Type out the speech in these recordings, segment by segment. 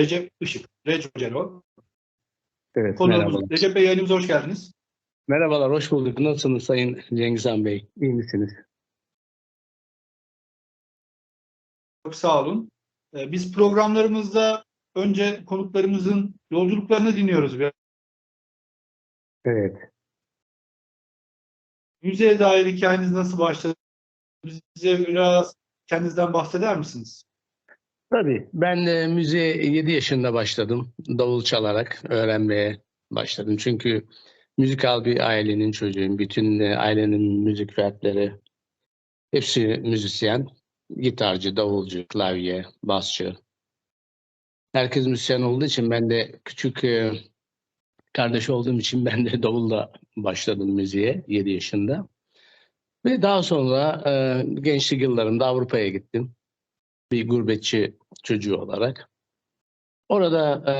Recep Işık. Recep Cero. Evet, Konuğumuz. merhabalar. Recep Bey yayınımıza hoş geldiniz. Merhabalar, hoş bulduk. Nasılsınız Sayın Cengizhan Bey? İyi misiniz? Çok sağ olun. Ee, Biz programlarımızda önce konuklarımızın yolculuklarını dinliyoruz. Ve Evet. Müzeye dair hikayeniz nasıl başladı? Bize biraz kendinizden bahseder misiniz? Tabii. Ben e, müziğe 7 yaşında başladım. Davul çalarak öğrenmeye başladım. Çünkü müzikal bir ailenin çocuğuyum. Bütün e, ailenin müzik fertleri hepsi müzisyen. Gitarcı, davulcu, klavye, basçı. Herkes müzisyen olduğu için ben de küçük e, kardeş olduğum için ben de davulla başladım müziğe 7 yaşında. Ve daha sonra e, gençlik yıllarımda Avrupa'ya gittim. Bir gurbetçi çocuğu olarak. Orada e,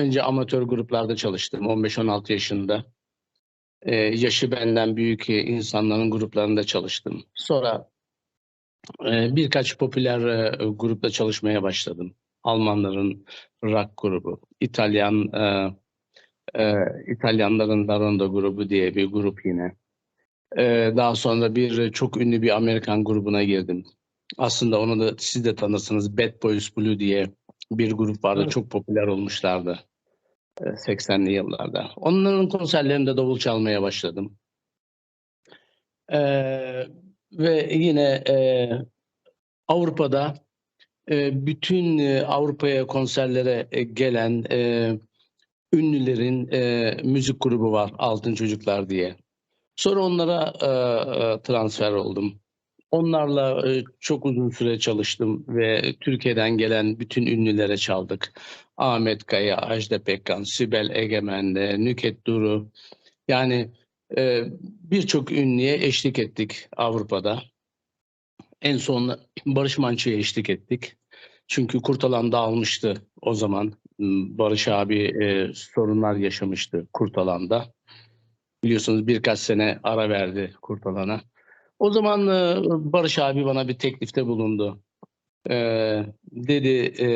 önce amatör gruplarda çalıştım 15-16 yaşında. E, yaşı benden büyük e, insanların gruplarında çalıştım. Sonra e, birkaç popüler e, grupta çalışmaya başladım. Almanların rock grubu, İtalyan e, e, İtalyanların Darondo grubu diye bir grup yine. E, daha sonra bir çok ünlü bir Amerikan grubuna girdim. Aslında onu da siz de tanırsınız. Bad Boys Blue diye bir grup vardı. Evet. Çok popüler olmuşlardı. e, 80'li yıllarda. Onların konserlerinde davul çalmaya başladım. E, ve yine e, Avrupa'da e, bütün e, Avrupa'ya konserlere e, gelen e, ünlülerin e, müzik grubu var Altın Çocuklar diye. Sonra onlara e, e, transfer oldum. Onlarla e, çok uzun süre çalıştım ve Türkiye'den gelen bütün ünlülere çaldık. Ahmet Kaya, Ajda Pekkan, Sibel Egemen'de, Nüket Duru. Yani e, birçok ünlüye eşlik ettik Avrupa'da. En son Barış Manço'ya eşlik ettik. Çünkü Kurtalan dağılmıştı o zaman. Barış abi e, sorunlar yaşamıştı Kurtalan'da. Biliyorsunuz birkaç sene ara verdi Kurtalan'a. O zaman e, Barış abi bana bir teklifte bulundu. E, dedi, e,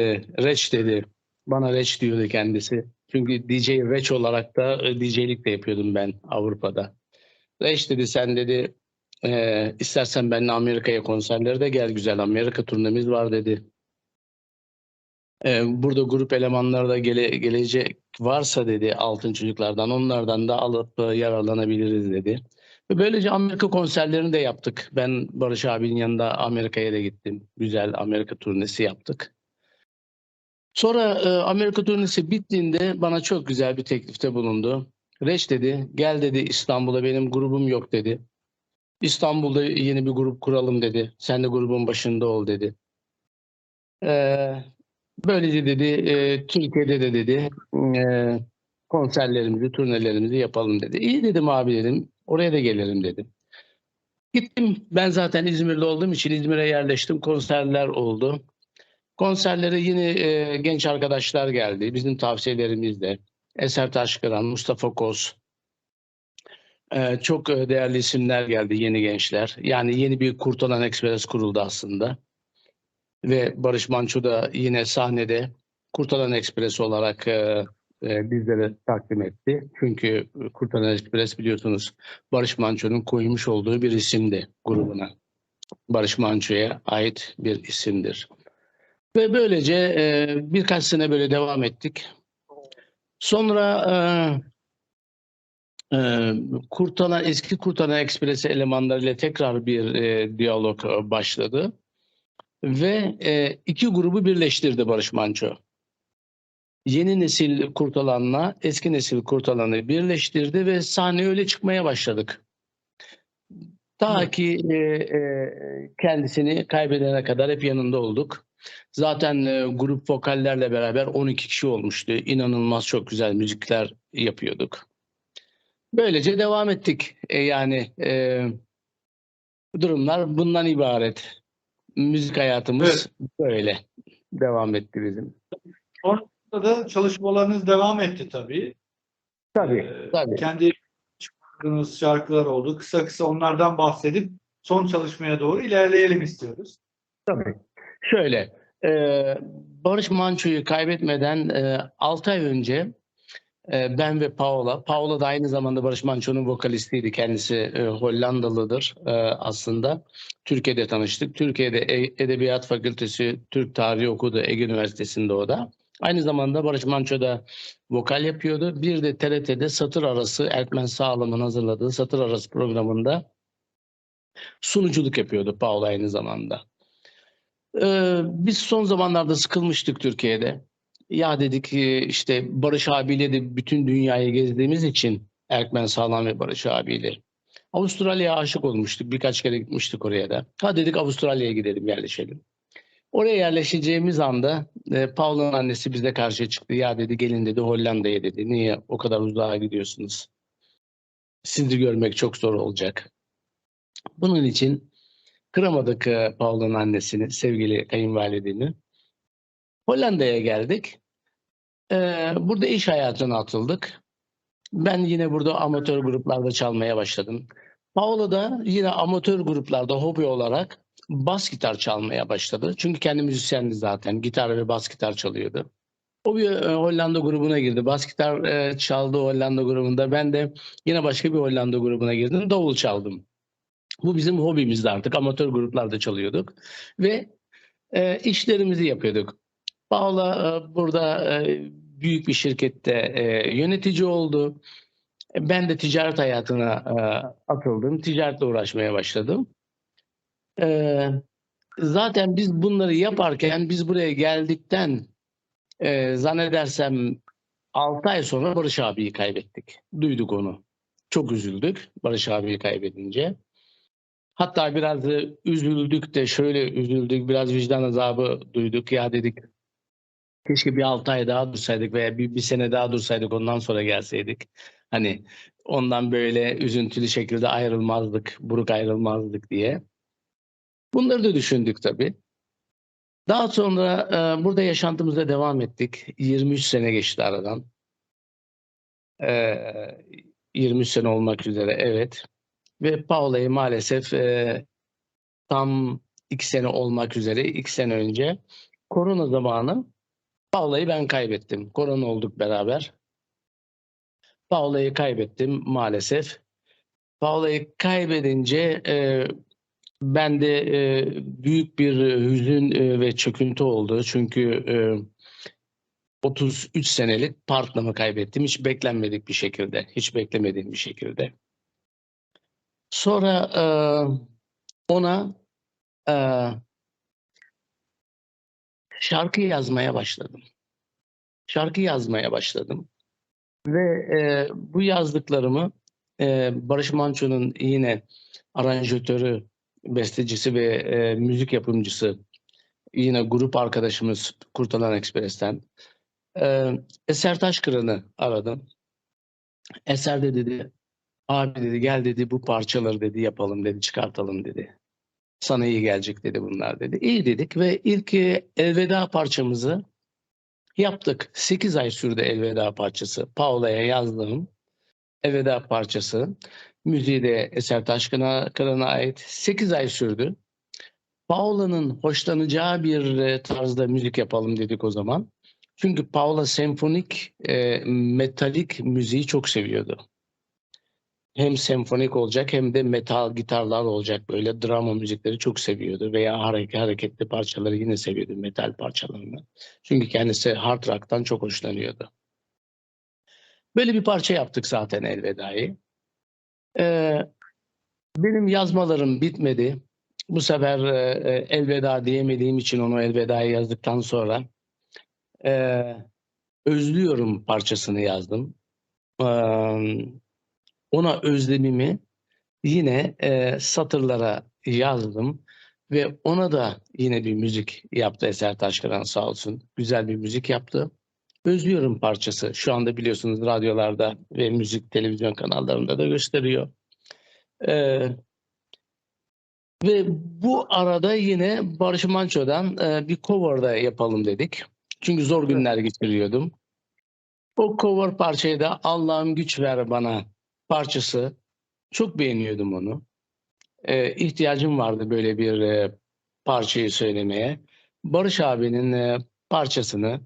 Reç dedi. Bana Reç diyordu kendisi. Çünkü DJ Reç olarak da e, DJ'lik de yapıyordum ben Avrupa'da. Reç dedi sen dedi e, istersen benimle Amerika'ya konserlere de gel güzel Amerika turnemiz var dedi. E, burada grup elemanları da gele, gelecek varsa dedi altın çocuklardan onlardan da alıp e, yararlanabiliriz dedi. Ve böylece Amerika konserlerini de yaptık. Ben Barış abinin yanında Amerika'ya da gittim. Güzel Amerika turnesi yaptık. Sonra e, Amerika turnesi bittiğinde bana çok güzel bir teklifte bulundu. Reç dedi, gel dedi İstanbul'a benim grubum yok dedi. İstanbul'da yeni bir grup kuralım dedi. Sen de grubun başında ol dedi. Ee, böylece dedi e, Türkiye'de de dedi e, konserlerimizi, turnelerimizi yapalım dedi. İyi dedim abi dedim. Oraya da gelirim dedim. Gittim. Ben zaten İzmir'de olduğum için İzmir'e yerleştim. Konserler oldu. Konserlere yine e, genç arkadaşlar geldi. Bizim tavsiyelerimizle. Eser Taşkıran, Mustafa Koz. E, çok e, değerli isimler geldi, yeni gençler. Yani yeni bir Kurtalan Express kuruldu aslında. Ve Barış Manço da yine sahnede Kurtalan Express olarak e, e, bizlere takdim etti. Çünkü Kurtalan Express biliyorsunuz Barış Manço'nun koymuş olduğu bir isimdi grubuna. Barış Manço'ya ait bir isimdir. Ve böylece e, birkaç sene böyle devam ettik. Sonra e, e, Kurtalan, eski Kurtalan Express elemanlarıyla tekrar bir e, diyalog e, başladı. Ve e, iki grubu birleştirdi Barış Manço. Yeni nesil Kurtalan'la eski nesil Kurtalan'ı birleştirdi ve sahneye öyle çıkmaya başladık. Ta Evet. ki e, e, kendisini kaybedene kadar hep yanında olduk. Zaten e, grup vokallerle beraber 12 kişi olmuştu. İnanılmaz çok güzel müzikler yapıyorduk. Böylece devam ettik. E, yani e, durumlar bundan ibaret. Müzik hayatımız böyle devam etti bizim. Da çalışmalarınız devam etti tabii. Tabii, Ee, tabii. Kendi çıkardığınız şarkılar oldu. Kısa kısa onlardan bahsedip son çalışmaya doğru ilerleyelim istiyoruz. Tabii. Şöyle, Ee, Barış Manço'yu kaybetmeden 6 ay önce e, ben ve Paola, Paola da aynı zamanda Barış Manço'nun vokalistiydi. Kendisi e, Hollandalıdır e, aslında. Türkiye'de tanıştık. Türkiye'de E- Edebiyat Fakültesi Türk Tarihi okudu Ege Üniversitesi'nde o da. Aynı zamanda Barış Manço da vokal yapıyordu. Bir de TRT'de satır arası Erkmen Sağlam'ın hazırladığı satır arası programında sunuculuk yapıyordu Paola aynı zamanda. Ee, biz son zamanlarda sıkılmıştık Türkiye'de. Ya dedik ki işte Barış abiyle de bütün dünyayı gezdiğimiz için Erkmen Sağlam ve Barış abiyle. Avustralya'ya aşık olmuştuk. Birkaç kere gitmiştik oraya da. Ha dedik Avustralya'ya gidelim yerleşelim. Oraya yerleşeceğimiz anda e, Paul'un annesi bize karşı çıktı. Ya dedi gelin dedi Hollanda'ya dedi. Niye o kadar uzağa gidiyorsunuz? Sizi görmek çok zor olacak. Bunun için kıramadık e, Paul'un annesini, sevgili kayınvalidemi. Hollanda'ya geldik. Ee, burada iş hayatına atıldık. Ben yine burada amatör gruplarda çalmaya başladım. Paolo da yine amatör gruplarda hobi olarak bas gitar çalmaya başladı. Çünkü kendi müzisyendi zaten. Gitar ve bas gitar çalıyordu. O bir e, Hollanda grubuna girdi. Bas gitar e, çaldı Hollanda grubunda. Ben de yine başka bir Hollanda grubuna girdim. Davul çaldım. Bu bizim hobimizdi artık. Amatör gruplarda çalıyorduk. Ve e, işlerimizi yapıyorduk. Paula e, burada e, büyük bir şirkette e, yönetici oldu. E, Ben de ticaret hayatına e, atıldım. Ticaretle uğraşmaya başladım. E, zaten biz bunları yaparken biz buraya geldikten e, zannedersem 6 ay sonra Barış abiyi kaybettik. Duyduk onu. Çok üzüldük Barış abiyi kaybedince. Hatta biraz üzüldük de şöyle üzüldük. Biraz vicdan azabı duyduk. Ya dedik keşke bir 6 ay daha dursaydık veya bir, bir sene daha dursaydık ondan sonra gelseydik. Hani ondan böyle üzüntülü şekilde ayrılmazdık, buruk ayrılmazdık diye. Bunları da düşündük tabii. Daha sonra e, burada yaşantımıza devam ettik. 23 sene geçti aradan. E, 23 sene olmak üzere evet. Ve Paola'yı maalesef e, tam iki sene olmak üzere, iki sene önce korona zamanı Paola'yı ben kaybettim. Korona olduk beraber. Paola'yı kaybettim maalesef. Paola'yı kaybedince e, ben de e, büyük bir hüzün e, ve çöküntü oldu. Çünkü e, 33 senelik partnerimi kaybettim. Hiç beklenmedik bir şekilde. Hiç beklemediğim bir şekilde. Sonra e, ona e, şarkı yazmaya başladım. Şarkı yazmaya başladım. Ve e, bu yazdıklarımı e, Barış Manço'nun yine aranjatörü, bestecisi ve e, müzik yapımcısı yine grup arkadaşımız Kurtalan Ekspres'ten e, Eser Taşkıran'ı aradım. Eser de dedi abi dedi gel dedi bu parçaları dedi yapalım dedi çıkartalım dedi. Sana iyi gelecek dedi bunlar dedi. İyi dedik ve ilk e, elveda parçamızı yaptık. 8 ay sürdü elveda parçası. Paola'ya yazdığım elveda parçası. Müziği de Eser Taşkın'a Kıran'a ait. 8 ay sürdü. Paola'nın hoşlanacağı bir e, tarzda müzik yapalım dedik o zaman. Çünkü Paola senfonik, e, metalik müziği çok seviyordu. Hem senfonik olacak hem de metal gitarlar olacak böyle drama müzikleri çok seviyordu veya hareket, hareketli parçaları yine seviyordu metal parçalarını. Çünkü kendisi hard rock'tan çok hoşlanıyordu. Böyle bir parça yaptık zaten Elveda'yı. Ee, benim yazmalarım bitmedi. Bu sefer e, e, elveda diyemediğim için onu elveda'yı yazdıktan sonra e, özlüyorum parçasını yazdım. Ee, ona özlemimi yine e, satırlara yazdım ve ona da yine bir müzik yaptı Eser Taşkıran sağ olsun. Güzel bir müzik yaptı. Özlüyorum parçası. Şu anda biliyorsunuz radyolarda ve müzik televizyon kanallarında da gösteriyor. Ee, ve bu arada yine Barış Manço'dan e, bir cover da yapalım dedik. Çünkü zor günler geçiriyordum. O cover parçayı da Allah'ım güç ver bana parçası. Çok beğeniyordum onu. Ee, ihtiyacım vardı böyle bir e, parçayı söylemeye. Barış abinin e, parçasını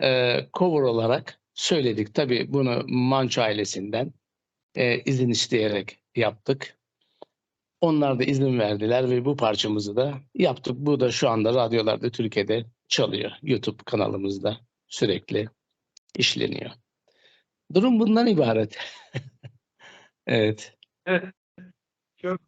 e, cover olarak söyledik. Tabii bunu Manço ailesinden e, izin isteyerek yaptık. Onlar da izin verdiler ve bu parçamızı da yaptık. Bu da şu anda radyolarda Türkiye'de çalıyor. YouTube kanalımızda sürekli işleniyor. Durum bundan ibaret. evet. Çok,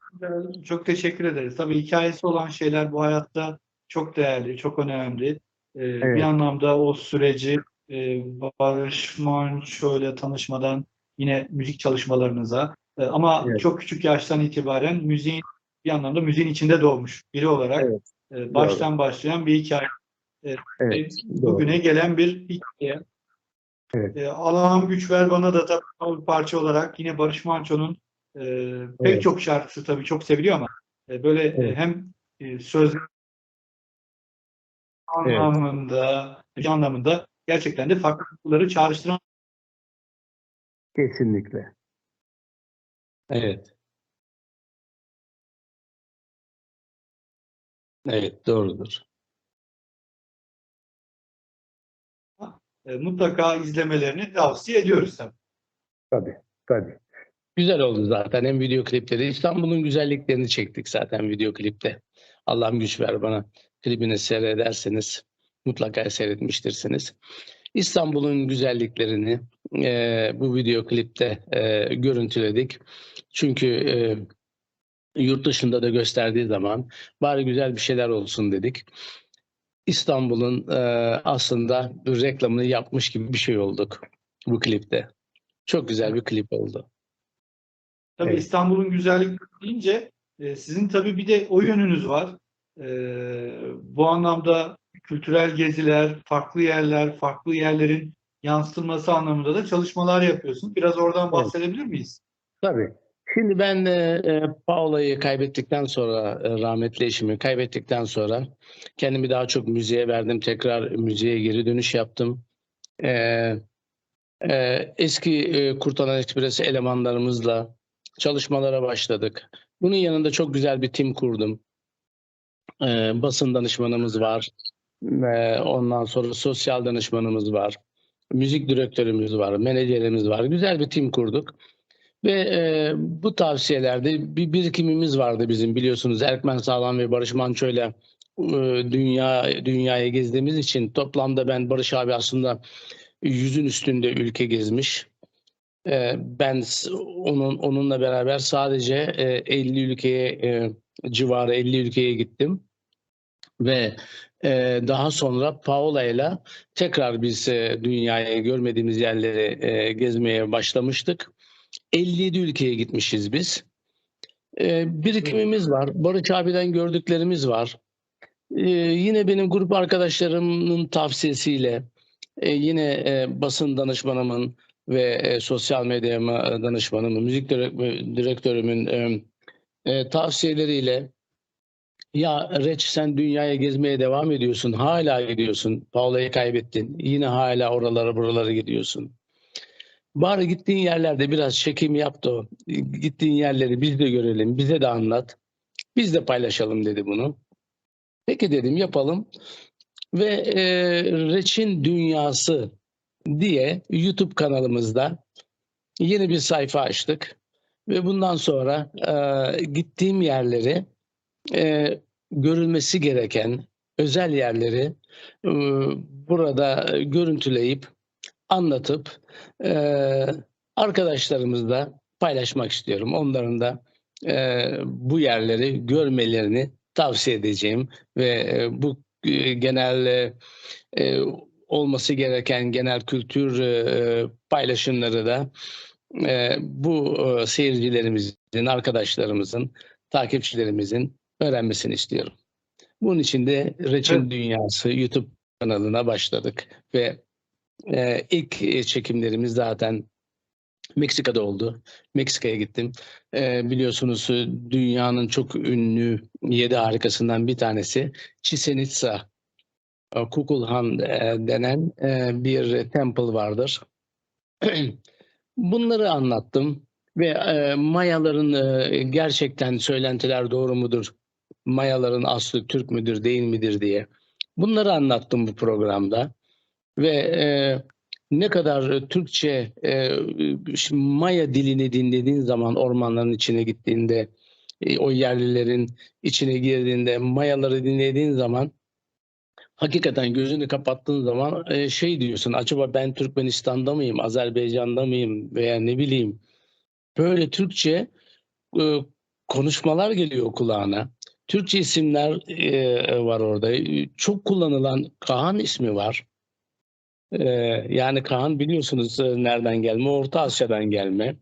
çok teşekkür ederiz. Tabii hikayesi olan şeyler bu hayatta çok değerli, çok önemli. Ee, Bir anlamda o süreci e, Barış Manço ile tanışmadan yine müzik çalışmalarınıza e, ama Evet. çok küçük yaştan itibaren müziğin bir anlamda müziğin içinde doğmuş biri olarak Evet, e, baştan başlayan bir hikaye. Evet. Bugüne gelen bir hikaye. Evet. E, Allah'ım güç ver bana da tabii parça olarak yine Barış Manço'nun e, pek Evet. çok şarkısı tabii çok seviliyor ama e, böyle e, Evet. hem e, söz anlamında, bir anlamında gerçekten de farklılıkları çağrıştıran Kesinlikle. Evet. Evet, doğrudur. e, mutlaka izlemelerini tavsiye ediyoruz tabii. Tabii, tabii. Güzel oldu zaten. Hem video klipleri. İstanbul'un güzelliklerini çektik zaten video klipte. Allah'ım güç ver bana. Klibini seyrederseniz mutlaka seyretmiştirsiniz. İstanbul'un güzelliklerini e, bu video klipte e, görüntüledik. Çünkü e, yurt dışında da gösterdiği zaman bari güzel bir şeyler olsun dedik. İstanbul'un e, aslında bir reklamını yapmış gibi bir şey olduk bu klipte. Çok güzel bir klip oldu. Tabii Evet. İstanbul'un güzellik deyince e, sizin tabii bir de o yönünüz var. E, bu anlamda kültürel geziler, farklı yerler, farklı yerlerin yansıtılması anlamında da çalışmalar yapıyorsun. Biraz oradan bahsedebilir miyiz? Tabii. Şimdi ben e, e, Paola'yı kaybettikten sonra, e, rahmetli eşimi kaybettikten sonra kendimi daha çok müziğe verdim. Tekrar müziğe geri dönüş yaptım. E, e, eski e, Kurtalan Ekspresi elemanlarımızla çalışmalara başladık. Bunun yanında çok güzel bir tim kurdum. E, basın danışmanımız var. E, ondan sonra sosyal danışmanımız var. Müzik direktörümüz var. Menajerimiz var. Güzel bir tim kurduk. Ve e, bu tavsiyelerde bir birikimimiz vardı bizim biliyorsunuz Erkmen Sağlam ve Barış Manço ile e, dünya dünyayı gezdiğimiz için toplamda ben Barış abi aslında yüzün üstünde ülke gezmiş. E, ben onun onunla beraber sadece e, 50 ülkeye e, civarı 50 ülkeye gittim. Ve e, daha sonra Paola ile tekrar biz e, dünyayı görmediğimiz yerleri e, gezmeye başlamıştık. 57 ülkeye gitmişiz biz. Ee, birikimimiz var. Barış abiden gördüklerimiz var. Ee, yine benim grup arkadaşlarımın tavsiyesiyle e, yine e, basın danışmanımın ve e, sosyal medya ma- danışmanımın, müzik direk- direktörümün e, e, tavsiyeleriyle ya Reç sen dünyaya gezmeye devam ediyorsun. Hala gidiyorsun. Paula'yı kaybettin. Yine hala oralara buralara gidiyorsun. Bari gittiğin yerlerde biraz çekim yap da. Gittiğin yerleri biz de görelim, bize de anlat. Biz de paylaşalım dedi bunu. Peki dedim yapalım. Ve e, Reç'in Dünyası diye YouTube kanalımızda yeni bir sayfa açtık. Ve bundan sonra e, gittiğim yerleri e, görülmesi gereken özel yerleri e, burada görüntüleyip anlatıp e, arkadaşlarımızla paylaşmak istiyorum. Onların da e, bu yerleri görmelerini tavsiye edeceğim ve e, bu e, genel e, e, olması gereken genel kültür e, paylaşımları da e, bu e, seyircilerimizin, arkadaşlarımızın, takipçilerimizin öğrenmesini istiyorum. Bunun için de Reçin Evet. Dünyası YouTube kanalına başladık ve ee, ilk e, çekimlerimiz zaten Meksika'da oldu. Meksika'ya gittim. Ee, biliyorsunuz e, dünyanın çok ünlü yedi harikasından bir tanesi Chichen Itza. e, Kukulhan e, denen e, bir temple vardır. Bunları anlattım ve e, Mayaların e, gerçekten söylentiler doğru mudur? Mayaların aslı Türk müdür değil midir diye Bunları anlattım bu programda ve e, ne kadar Türkçe e, Maya dilini dinlediğin zaman ormanların içine gittiğinde e, o yerlilerin içine girdiğinde Mayaları dinlediğin zaman hakikaten gözünü kapattığın zaman e, şey diyorsun acaba ben Türkmenistan'da mıyım, Azerbaycan'da mıyım veya ne bileyim böyle Türkçe e, konuşmalar geliyor kulağına. Türkçe isimler e, var orada. E, Çok kullanılan Kaan ismi var. E, yani Kaan biliyorsunuz e, nereden gelme? Orta Asya'dan gelme.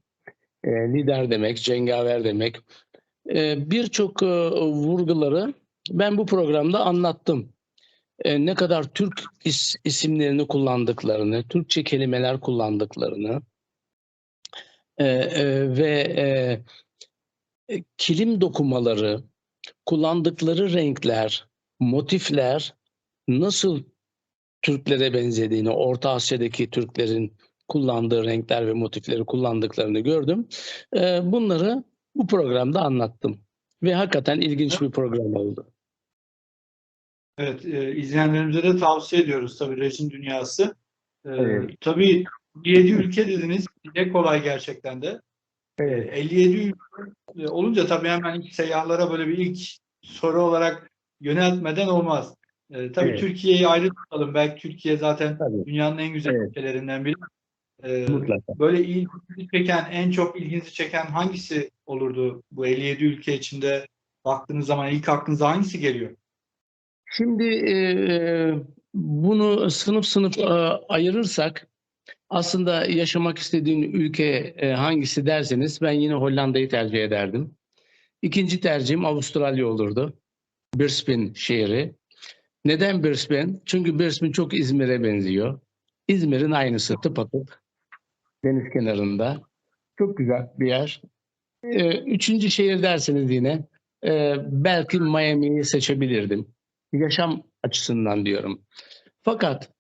E, lider demek, cengaver demek. E, Birçok e, vurguları ben bu programda anlattım. E, ne kadar Türk is- isimlerini kullandıklarını, Türkçe kelimeler kullandıklarını e, e, ve e, e, kilim dokumaları, kullandıkları renkler, motifler nasıl Türklere benzediğini, Orta Asya'daki Türklerin kullandığı renkler ve motifleri kullandıklarını gördüm. E, bunları bu programda anlattım. Ve hakikaten ilginç bir program oldu. Evet, e, izleyenlerimize de tavsiye ediyoruz tabii rejim dünyası. E, Evet. Tabii 57 ülke dediniz. Ne kolay gerçekten de. E, 57 ülke olunca tabii hemen ilk seyyahlara böyle bir ilk soru olarak yöneltmeden olmaz. E, tabii Evet. Türkiye'yi ayrı tutalım. Belki Türkiye zaten Tabii. dünyanın en güzel Evet. ülkelerinden biri. E, Mutlaka. böyle ilginizi çeken, en çok ilginizi çeken hangisi olurdu bu 57 ülke içinde baktığınız zaman ilk aklınıza hangisi geliyor? Şimdi e, bunu sınıf sınıf e, ayırırsak aslında yaşamak istediğin ülke e, hangisi derseniz ben yine Hollanda'yı tercih ederdim. İkinci tercihim Avustralya olurdu. Brisbane şehri. Neden Brisbane? Çünkü Brisbane çok İzmir'e benziyor. İzmir'in aynısı tıpatıp deniz kenarında. Çok güzel bir yer. E, üçüncü şehir derseniz yine e, belki Miami'yi seçebilirdim yaşam açısından diyorum. Fakat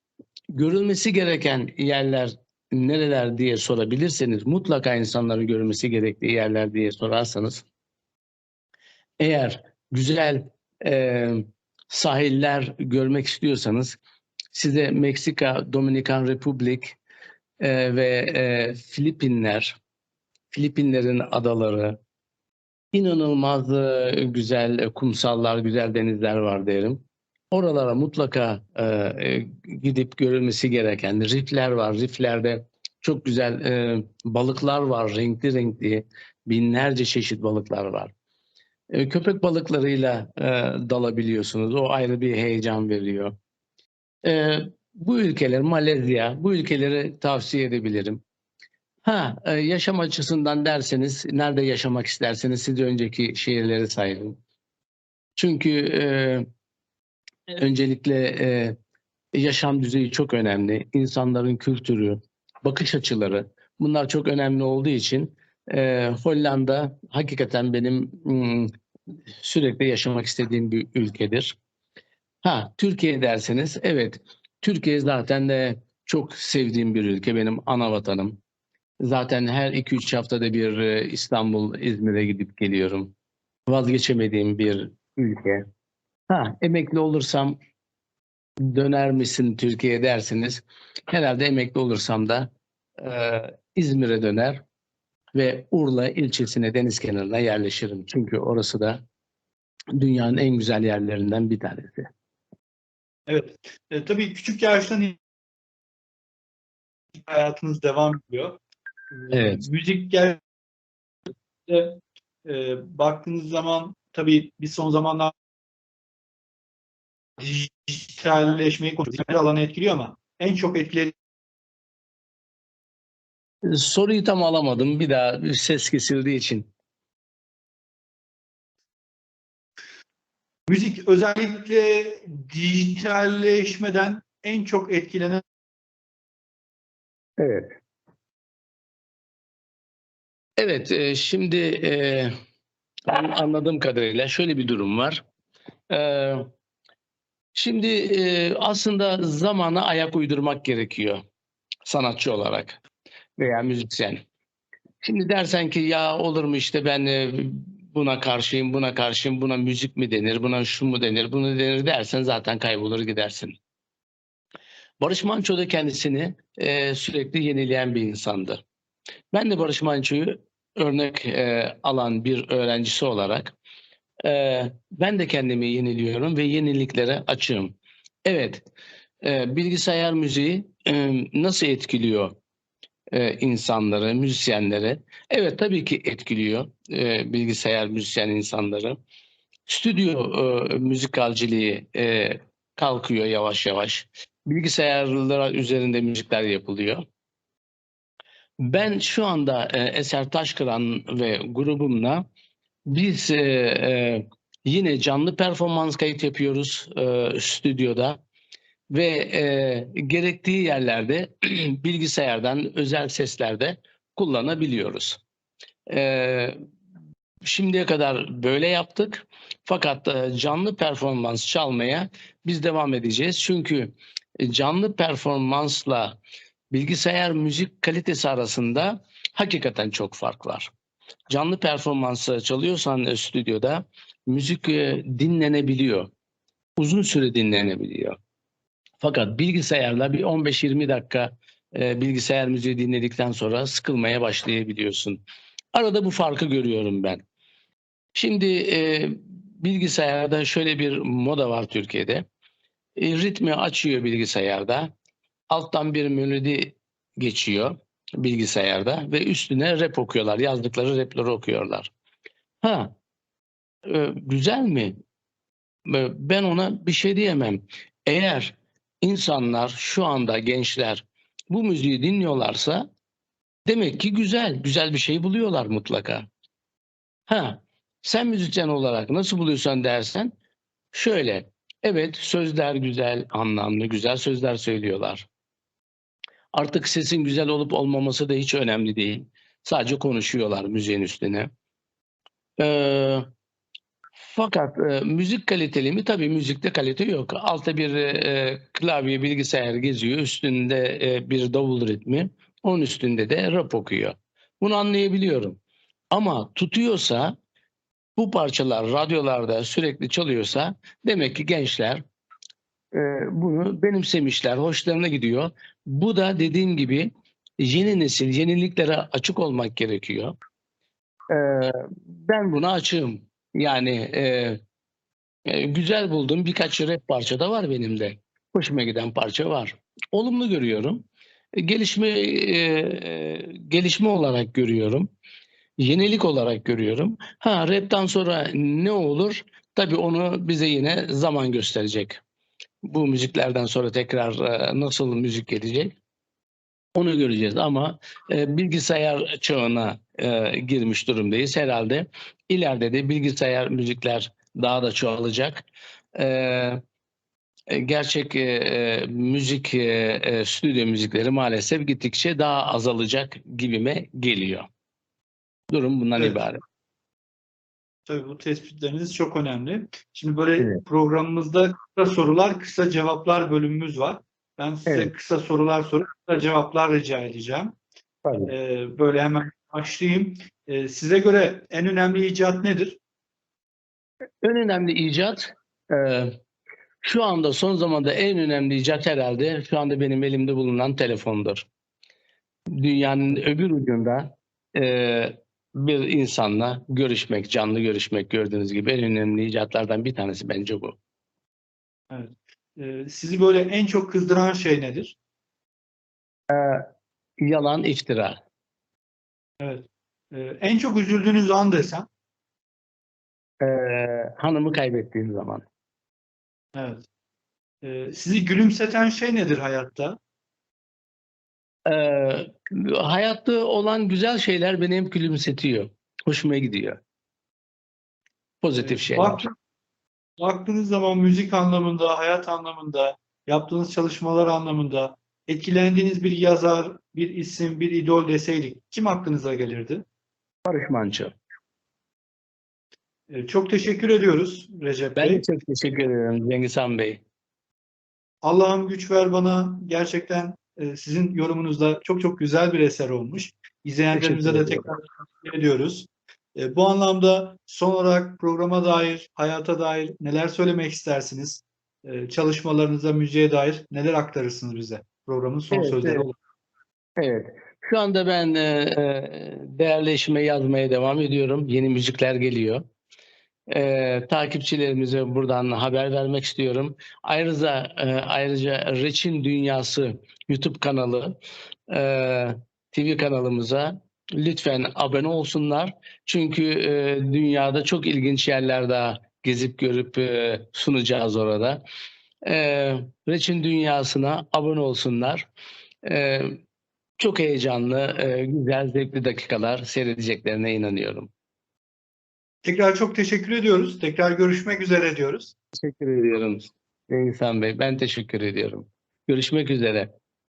görülmesi gereken yerler nereler diye sorabilirseniz mutlaka insanların görülmesi gerektiği yerler diye sorarsanız eğer güzel e, sahiller görmek istiyorsanız size Meksika, Dominikan Republik e, ve e, Filipinler, Filipinlerin adaları, inanılmaz güzel e, kumsallar, güzel denizler var derim. Oralara mutlaka e, e, gidip görülmesi gereken rifler var. Riflerde çok güzel e, balıklar var, renkli renkli binlerce çeşit balıklar var. E, köpek balıklarıyla e, dalabiliyorsunuz. O ayrı bir heyecan veriyor. E, bu ülkeler, Malezya, bu ülkeleri tavsiye edebilirim. Ha, e, yaşam açısından derseniz, nerede yaşamak isterseniz size önceki şehirleri sayarım. Çünkü e, öncelikle e, yaşam düzeyi çok önemli. İnsanların kültürü, bakış açıları bunlar çok önemli olduğu için e, Hollanda hakikaten benim mm, sürekli yaşamak istediğim bir ülkedir. Ha, Türkiye derseniz evet, Türkiye zaten de çok sevdiğim bir ülke, benim ana vatanım. Zaten her 2-3 haftada bir e, İstanbul, İzmir'e gidip geliyorum. Vazgeçemediğim bir ülke. Ha, emekli olursam döner misin Türkiye dersiniz. Herhalde emekli olursam da e, İzmir'e döner ve Urla ilçesine deniz kenarına yerleşirim. Çünkü orası da dünyanın en güzel yerlerinden bir tanesi. Evet. E, tabii küçük yaştan hayatınız devam ediyor. Evet. Müzik gerçekten e, baktığınız zaman tabii biz son zamanlar dijitalleşmeyi konuşuyoruz. Her alanı etkiliyor ama en çok etkilediği Soruyu tam alamadım. Bir daha ses kesildiği için. müzik özellikle dijitalleşmeden en çok etkilenen Evet. Evet, e, şimdi e, an- anladığım kadarıyla şöyle bir durum var. E, şimdi e, aslında zamana ayak uydurmak gerekiyor sanatçı olarak veya müzisyen. Şimdi dersen ki ya olur mu işte ben e, buna karşıyım, buna karşıyım, buna müzik mi denir, buna şu mu denir, bunu denir dersen zaten kaybolur gidersin. Barış Manço da kendisini e, sürekli yenileyen bir insandı. Ben de Barış Manço'yu örnek e, alan bir öğrencisi olarak e, ben de kendimi yeniliyorum ve yeniliklere açığım. Evet, e, bilgisayar müziği e, nasıl etkiliyor e, insanları, müzisyenleri? Evet tabii ki etkiliyor e, bilgisayar müzisyen insanları. Stüdyo e, müzikalciliği e, kalkıyor yavaş yavaş. Bilgisayarlar üzerinde müzikler yapılıyor. Ben şu anda e, Eser Taşkıran ve grubumla biz e, e, yine canlı performans kayıt yapıyoruz e, stüdyoda ve gerektiği yerlerde bilgisayardan özel seslerde kullanabiliyoruz. Şimdiye kadar böyle yaptık. Fakat canlı performans çalmaya biz devam edeceğiz. Çünkü canlı performansla bilgisayar müzik kalitesi arasında hakikaten çok fark var. Canlı performansı çalıyorsan e, stüdyoda müzik e, dinlenebiliyor. Uzun süre dinlenebiliyor. Fakat bilgisayarla bir 15-20 dakika e, bilgisayar müziği dinledikten sonra sıkılmaya başlayabiliyorsun. Arada bu farkı görüyorum ben. Şimdi e, bilgisayarda şöyle bir moda var Türkiye'de. E, ritmi açıyor bilgisayarda. Alttan bir melodi geçiyor bilgisayarda ve üstüne rap okuyorlar. Yazdıkları rapleri okuyorlar. Ha, e, güzel mi? E, ben ona bir şey diyemem. Eğer insanlar şu anda gençler bu müziği dinliyorlarsa demek ki güzel, güzel bir şey buluyorlar mutlaka. Ha, sen müzisyen olarak nasıl buluyorsan dersen şöyle. Evet sözler güzel, anlamlı, güzel sözler söylüyorlar. Artık sesin güzel olup olmaması da hiç önemli değil. Sadece konuşuyorlar müziğin üstüne. Ee, fakat e, müzik kaliteli mi? Tabii müzikte kalite yok. Altta bir e, klavye bilgisayar geziyor. Üstünde e, bir davul ritmi. Onun üstünde de rap okuyor. Bunu anlayabiliyorum. Ama tutuyorsa bu parçalar radyolarda sürekli çalıyorsa demek ki gençler e, bunu benimsemişler, hoşlarına gidiyor. Bu da dediğim gibi yeni nesil, yeniliklere açık olmak gerekiyor. E, ben buna açığım. Yani e, e, güzel buldum birkaç rap parça da var benim de. Hoşuma giden parça var. Olumlu görüyorum. Gelişme gelişme olarak görüyorum. Yenilik olarak görüyorum. Ha rapten sonra ne olur? Tabii onu bize yine zaman gösterecek. Bu müziklerden sonra tekrar e, nasıl müzik gelecek? Onu göreceğiz ama e, bilgisayar çağına e, girmiş durumdayız. Herhalde ileride de bilgisayar müzikler daha da çoğalacak. E, e gerçek e, e, müzik, e, e, stüdyo müzikleri maalesef gittikçe daha azalacak gibime geliyor. Durum bundan Evet. ibaret. Tabii bu tespitleriniz çok önemli. Şimdi böyle Evet. programımızda kısa sorular, kısa cevaplar bölümümüz var. Ben size Evet. kısa sorular sorup kısa cevaplar rica edeceğim. Tabii. Ee, böyle hemen başlayayım. Ee, size göre en önemli icat nedir? En önemli icat e, şu anda son zamanda en önemli icat herhalde şu anda benim elimde bulunan telefondur. Dünyanın öbür ucunda e, bir insanla görüşmek, canlı görüşmek gördüğünüz gibi en önemli icatlardan bir tanesi bence bu. Ee, sizi böyle en çok kızdıran şey nedir? Yalan, iftira. Ee, en çok üzüldüğünüz an desem? E, hanımı kaybettiğim zaman. Evet. Ee, sizi gülümseten şey nedir hayatta? E, hayatta olan güzel şeyler beni hep gülümsetiyor. Hoşuma gidiyor. Pozitif Ee, şeyler. baktı- baktığınız zaman müzik anlamında, hayat anlamında, yaptığınız çalışmalar anlamında etkilendiğiniz bir yazar, bir isim, bir idol deseydik kim aklınıza gelirdi? Barış Manço. Ee, çok teşekkür ediyoruz Recep Ben Bey. de çok teşekkür ederim Cengiz Han Bey. Allah'ım güç ver bana. Gerçekten e, sizin yorumunuzda çok çok güzel bir eser olmuş. İzleyenlerimize de tekrar teşekkür ediyoruz. E, bu anlamda son olarak programa dair, hayata dair neler söylemek istersiniz? E, çalışmalarınıza, müziğe dair neler aktarırsınız bize? Programın son Evet, sözleri evet. olur. Evet. Şu anda ben e, e, değerli eşime yazmaya devam ediyorum. Yeni müzikler geliyor. E, takipçilerimize buradan haber vermek istiyorum. Ayrıca e, ayrıca Reçin Dünyası YouTube kanalı e, TV kanalımıza lütfen abone olsunlar. Çünkü e, dünyada çok ilginç yerler daha gezip görüp e, sunacağız orada. E, Reçin Dünyası'na abone olsunlar. E, çok heyecanlı, e, güzel, zevkli dakikalar seyredeceklerine inanıyorum. Tekrar çok teşekkür ediyoruz. Tekrar görüşmek üzere diyoruz. Teşekkür ediyorum İnsan Bey. Ben teşekkür ediyorum. Görüşmek üzere.